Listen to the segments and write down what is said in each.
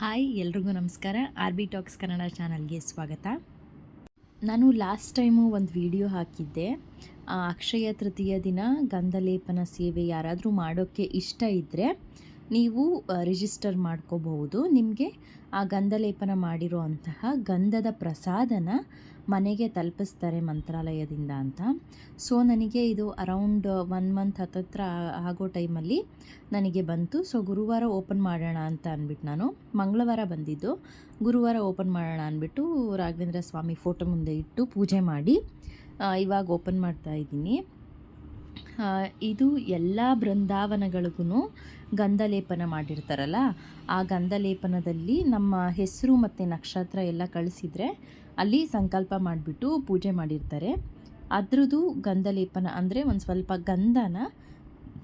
Hi, ಎಲ್ರಿಗೂ ನಮಸ್ಕಾರ. R B tax Kannada ಚಾನಲ್ಗೆ ಸ್ವಾಗತ. ನಾನು ಲಾಸ್ಟ್ ಟೈಮು ಒಂದು ವಿಡಿಯೋ ಹಾಕಿದ್ದೆ. ಅಕ್ಷಯ ತೃತೀಯ ದಿನ ಗಂಧಲೇಪನ ಸೇವೆ ಯಾರಾದರೂ ಮಾಡೋಕ್ಕೆ ಇಷ್ಟ ಇದ್ದರೆ ನೀವು ರಿಜಿಸ್ಟರ್ ಮಾಡ್ಕೋಬಹುದು. ನಿಮಗೆ ಆ ಗಂಧಲೇಪನ ಮಾಡಿರೋ ಅಂತಹ ಗಂಧದ ಪ್ರಸಾದನ ಮನೆಗೆ ತಲುಪಿಸ್ತಾರೆ ಮಂತ್ರಾಲಯದಿಂದ ಅಂತ. ಸೊ, ನನಗೆ ಇದು ಅರೌಂಡ್ ಒನ್ ಮಂತ್ ಹತ್ತತ್ರ ಆಗೋ ಟೈಮಲ್ಲಿ ನನಗೆ ಬಂತು. ಸೊ, ಗುರುವಾರ ಓಪನ್ ಮಾಡೋಣ ಅಂತ ಅಂದ್ಬಿಟ್ಟು ನಾನು. ಮಂಗಳವಾರ ಬಂದಿದ್ದು. ಗುರುವಾರ ಓಪನ್ ಮಾಡೋಣ ಅಂದ್ಬಿಟ್ಟು ರಾಘವೇಂದ್ರ ಸ್ವಾಮಿ ಫೋಟೋ ಮುಂದೆ ಇಟ್ಟು ಪೂಜೆ ಮಾಡಿ ಇವಾಗ ಓಪನ್ ಮಾಡ್ತಾ ಇದ್ದೀನಿ. ಇದು ಎಲ್ಲ ಬೃಂದಾವನಗಳಿಗೂ ಗಂಧಲೇಪನ ಮಾಡಿರ್ತಾರಲ್ಲ, ಆ ಗಂಧಲೇಪನದಲ್ಲಿ ನಮ್ಮ ಹೆಸರು ಮತ್ತು ನಕ್ಷತ್ರ ಎಲ್ಲ ಕಳಿಸಿದರೆ ಅಲ್ಲಿ ಸಂಕಲ್ಪ ಮಾಡಿಬಿಟ್ಟು ಪೂಜೆ ಮಾಡಿರ್ತಾರೆ. ಅದರದ್ದು ಗಂಧಲೇಪನ ಅಂದರೆ ಒಂದು ಸ್ವಲ್ಪ ಗಂಧನ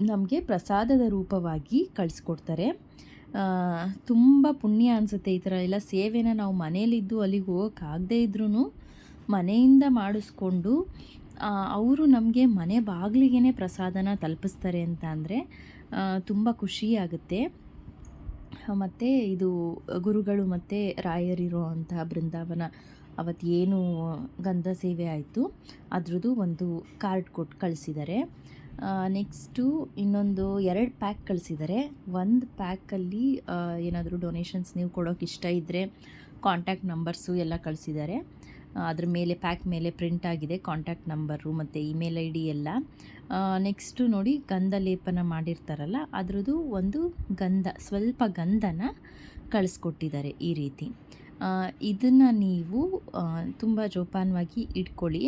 ನಮಗೆ ಪ್ರಸಾದದ ರೂಪವಾಗಿ ಕಳಿಸ್ಕೊಡ್ತಾರೆ. ತುಂಬ ಪುಣ್ಯ ಅನಿಸುತ್ತೆ ಈ ಥರ ಎಲ್ಲ ಸೇವೆನ ನಾವು ಮನೇಲಿದ್ದು ಅಲ್ಲಿಗೆ ಹೋಗೋಕ್ಕಾಗದೇ ಇದ್ರೂ ಮನೆಯಿಂದ ಮಾಡಿಸ್ಕೊಂಡು ಅವರು ನಮಗೆ ಮನೆ ಬಾಗಿಲಿಗೆ ಪ್ರಸಾದನ ತಲುಪಿಸ್ತಾರೆ ಅಂತ ಅಂದರೆ ತುಂಬ ಖುಷಿಯಾಗುತ್ತೆ ಮತ್ತು ಇದು ಗುರುಗಳು ಮತ್ತು ರಾಯರಿರೋ ಅಂತಹ ಬೃಂದಾವನ ಅವತ್ತು ಏನು ಗಂಧ ಸೇವೆ ಆಯಿತು. ಅದ್ರದ್ದು ಒಂದು ಕಾರ್ಡ್ ಕೊಟ್ಟು ಕಳಿಸಿದ್ದಾರೆ ನೆಕ್ಸ್ಟು ಇನ್ನೊಂದು ಎರಡು ಪ್ಯಾಕ್ ಕಳಿಸಿದ್ದಾರೆ ಒಂದು ಪ್ಯಾಕಲ್ಲಿ ಏನಾದರೂ ಡೊನೇಷನ್ಸ್ ನೀವು ಕೊಡೋಕೆ ಇಷ್ಟ ಇದ್ದರೆ ಕಾಂಟ್ಯಾಕ್ಟ್ ನಂಬರ್ಸು ಎಲ್ಲ ಕಳಿಸಿದ್ದಾರೆ ಅದ್ರ ಮೇಲೆ ಪ್ಯಾಕ್ ಮೇಲೆ ಪ್ರಿಂಟ್ ಆಗಿದೆ ಕಾಂಟ್ಯಾಕ್ಟ್ ನಂಬರು ಮತ್ತು ಇಮೇಲ್ ಐ ಡಿ ಎಲ್ಲ ನೆಕ್ಸ್ಟು ನೋಡಿ ಗಂಧ ಲೇಪನ ಮಾಡಿರ್ತಾರಲ್ಲ, ಅದರದ್ದು ಒಂದು ಗಂಧ, ಸ್ವಲ್ಪ ಗಂಧನ ಕಳಿಸ್ಕೊಟ್ಟಿದ್ದಾರೆ ಈ ರೀತಿ. ಇದನ್ನು ನೀವು ತುಂಬ ಜೋಪಾನವಾಗಿ ಇಟ್ಕೊಳ್ಳಿ.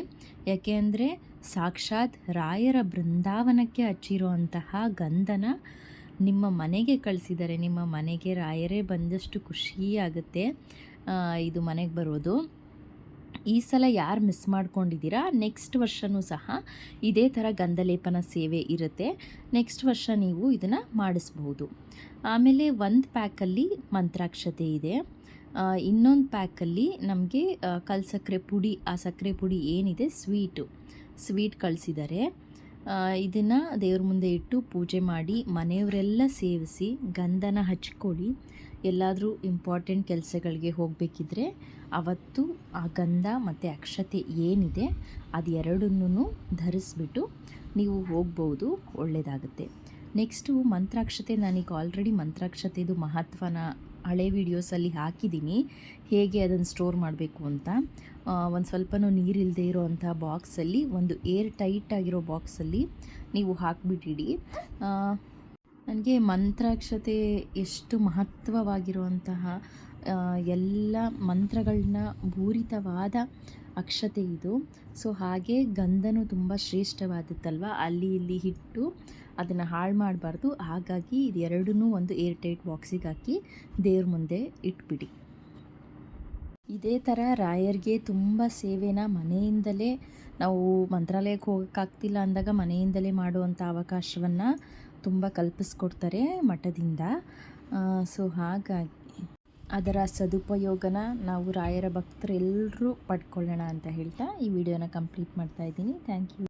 ಯಾಕೆ ಅಂದರೆ, ಸಾಕ್ಷಾತ್ ರಾಯರ ಬೃಂದಾವನಕ್ಕೆ ಹಚ್ಚಿರೋ ಅಂತಹ ಗಂಧನ ನಿಮ್ಮ ಮನೆಗೆ ಕಳಿಸಿದ್ದಾರೆ. ನಿಮ್ಮ ಮನೆಗೆ ರಾಯರೇ ಬಂದಷ್ಟು ಖುಷಿಯಾಗುತ್ತೆ ಇದು ಮನೆಗೆ ಬರೋದು. ಈ ಸಲ ಯಾರು ಮಿಸ್ ಮಾಡ್ಕೊಂಡಿದ್ದೀರಾ? ನೆಕ್ಸ್ಟ್ ವರ್ಷವೂ ಸಹ ಇದೇ ಥರ ಗಂಧಲೇಪನ ಸೇವೆ ಇರುತ್ತೆ. ನೆಕ್ಸ್ಟ್ ವರ್ಷ ನೀವು ಇದನ್ನು ಮಾಡಿಸ್ಬೋದು. ಆಮೇಲೆ ಒಂದು ಪ್ಯಾಕಲ್ಲಿ ಮಂತ್ರಾಕ್ಷತೆ ಇದೆ. ಇನ್ನೊಂದು ಪ್ಯಾಕಲ್ಲಿ ನಮಗೆ ಕಲ್ ಸಕ್ಕರೆ ಪುಡಿ, ಆ ಸಕ್ಕರೆ ಪುಡಿ ಏನಿದೆ, ಸ್ವೀಟು. ಸ್ವೀಟ್ ಕಳಿಸಿದ್ದಾರೆ. ಇದನ್ನು ದೇವ್ರ ಮುಂದೆ ಇಟ್ಟು ಪೂಜೆ ಮಾಡಿ ಮನೆಯವರೆಲ್ಲ ಸೇವಿಸಿ ಗಂಧನ ಹಚ್ಕೊಳ್ಳಿ. ಎಲ್ಲಾದರೂ ಇಂಪಾರ್ಟೆಂಟ್ ಕೆಲಸಗಳಿಗೆ ಹೋಗಬೇಕಿದ್ರೆ ಅವತ್ತು ಆ ಗಂಧ ಮತ್ತು ಅಕ್ಷತೆ ಏನಿದೆ ಅದು ಎರಡನ್ನೂ ಧರಿಸ್ಬಿಟ್ಟು ನೀವು ಹೋಗ್ಬೋದು ಒಳ್ಳೆಯದಾಗುತ್ತೆ ನೆಕ್ಸ್ಟು ಮಂತ್ರಾಕ್ಷತೆ ನಾನೀಗ ಆಲ್ರೆಡಿ ಮಂತ್ರಾಕ್ಷತೆದು ಮಹತ್ವನ ಹಳೆ ವಿಡಿಯೋಸಲ್ಲಿ ಹಾಕಿದ್ದೀನಿ ಹೇಗೆ ಅದನ್ನು ಸ್ಟೋರ್ ಮಾಡಬೇಕು ಅಂತ. ಒಂದು ಸ್ವಲ್ಪನೂ ನೀರಿಲ್ಲದೆ ಇರೋ ಅಂಥ ಬಾಕ್ಸಲ್ಲಿ ಒಂದು ಏರ್ ಟೈಟ್ ಆಗಿರೋ ಬಾಕ್ಸಲ್ಲಿ ನೀವು ಹಾಕಿಬಿಟ್ಟಿಡಿ. ನನಗೆ ಮಂತ್ರಾಕ್ಷತೆ ಎಷ್ಟು ಮಹತ್ವವಾಗಿರುವಂತಹ ಎಲ್ಲ ಮಂತ್ರಗಳನ್ನ ಭೂರಿತವಾದ ಅಕ್ಷತೆ ಇದು. ಸೊ, ಹಾಗೆ ಗಂಧನೂ ತುಂಬ ಶ್ರೇಷ್ಠವಾದದ್ದಲ್ವ? ಅಲ್ಲಿ ಇಲ್ಲಿ ಹಿಟ್ಟು ಅದನ್ನು ಹಾಳು ಮಾಡಬಾರ್ದು. ಹಾಗಾಗಿ ಇದು ಎರಡನ್ನೂ ಒಂದು ಏರ್ ಟೈಟ್ ಬಾಕ್ಸಿಗೆ ಹಾಕಿ ದೇವ್ರ ಮುಂದೆ ಇಟ್ಬಿಡಿ. ಇದೇ ಥರ ರಾಯರ್ಗೆ ತುಂಬ ಸೇವೆನ ಮನೆಯಿಂದಲೇ ನಾವು ಮಂತ್ರಾಲಯಕ್ಕೆ ಹೋಗೋಕ್ಕಾಗ್ತಿಲ್ಲ ಅಂದಾಗ ಮನೆಯಿಂದಲೇ ಮಾಡುವಂಥ ಅವಕಾಶವನ್ನು ತುಂಬ ಕಲ್ಪಿಸ್ಕೊಡ್ತಾರೆ ಮಠದಿಂದ. ಸೊ ಹಾಗಾಗಿ ಅದರ ಸದುಪಯೋಗನ ನಾವು ರಾಯರ ಭಕ್ತರೆಲ್ಲರೂ ಪಡ್ಕೊಳ್ಳೋಣ ಅಂತ ಹೇಳ್ತಾ ಈ ವಿಡಿಯೋನ ಕಂಪ್ಲೀಟ್ ಮಾಡ್ತಾ ಇದ್ದೀನಿ. Thank you.